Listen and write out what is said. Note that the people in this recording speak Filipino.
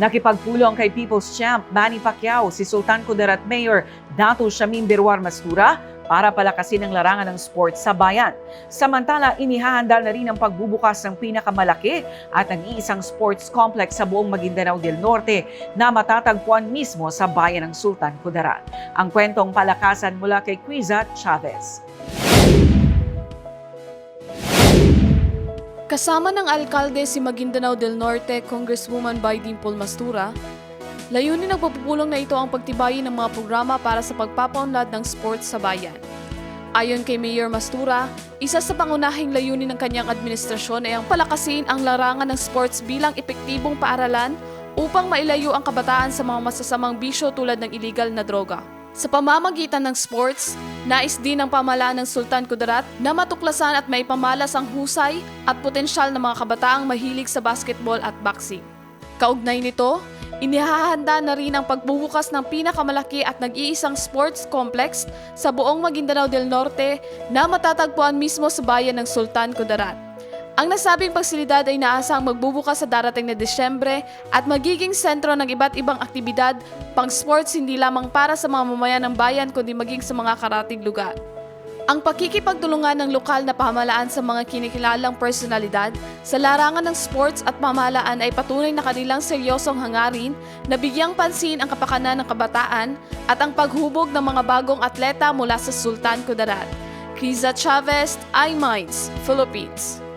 Nakipagpulong kay People's Champ Manny Pacquiao si Sultan Kudarat Mayor Dato Shamin Berwar Mastura para palakasin ang larangan ng sports sa bayan. Samantala, inihahanda na rin ang pagbubukas ng pinakamalaki at nag-iisang sports complex sa buong Maguindanao del Norte na matatagpuan mismo sa bayan ng Sultan Kudarat. Ang kwentong palakasan mula kay Quiza Chavez. Kasama ng alkalde si Maguindanao del Norte, Congresswoman Paul Mastura, layunin ng pagpupulong na ito ang pagtibayin ng mga programa para sa pagpapaunlad ng sports sa bayan. Ayon kay Mayor Mastura, isa sa pangunahing layunin ng kanyang administrasyon ay ang palakasin ang larangan ng sports bilang epektibong paaralan upang mailayo ang kabataan sa mga masasamang bisyo tulad ng illegal na droga. Sa pamamagitan ng sports, nais din ng pamalaan ng Sultan Kudarat na matuklasan at maipamalas ang husay at potensyal ng mga kabataang mahilig sa basketball at boxing. Kaugnay nito, inihahanda na rin ang pagbubukas ng pinakamalaki at nag-iisang sports complex sa buong Maguindanao del Norte na matatagpuan mismo sa bayan ng Sultan Kudarat. Ang nasabing pasilidad ay naasang magbubukas sa darating na Desyembre at magiging sentro ng iba't ibang aktibidad pang sports hindi lamang para sa mga mamayan ng bayan kundi maging sa mga karating lugar. Ang pakikipagtulungan ng lokal na pamahalaan sa mga kinikilalang personalidad sa larangan ng sports at pamahalaan ay patunay na kanilang seryosong hangarin na bigyang pansin ang kapakanan ng kabataan at ang paghubog ng mga bagong atleta mula sa Sultan Kudarat. Kriza Chavez, iMinds, Philippines.